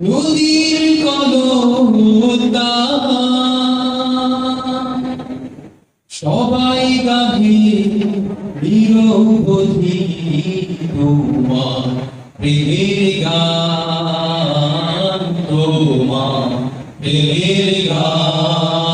নদীর কলতা সবাই গাভি নিরবধি তোমার প্রেমের গান তোমার প্রেমের গান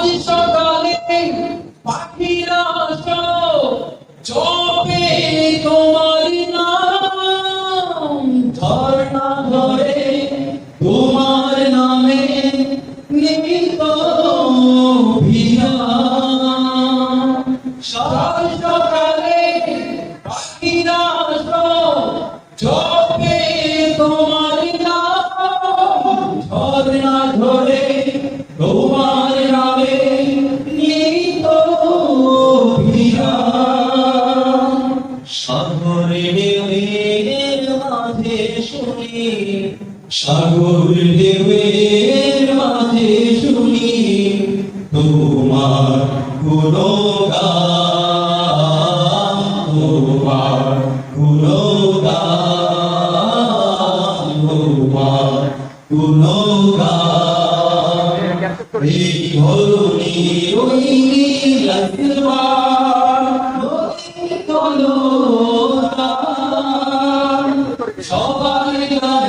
ধরে তোমার নামে নিমিত সকালে জপে তোমার নাম। ধর্ণা ধরে সাগর ঢেউয়ের মাঝে শুনি তোমার নীলাত্মা সবাই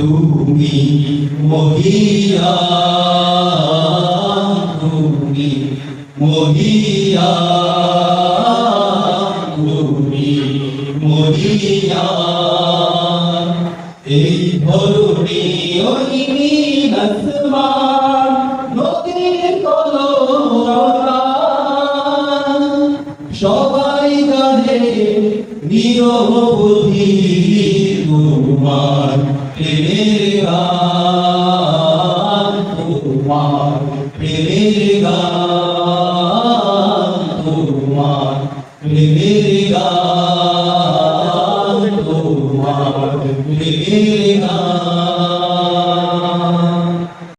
তুমি মহিয়া তুমি মহিয়া তুমি মহিয়া এই ধরুনি ওই নীলাসমান নদীর কলরা সবাই গানে নিরবধি তোমার প্রেমের গান তোমার প্রেমের গান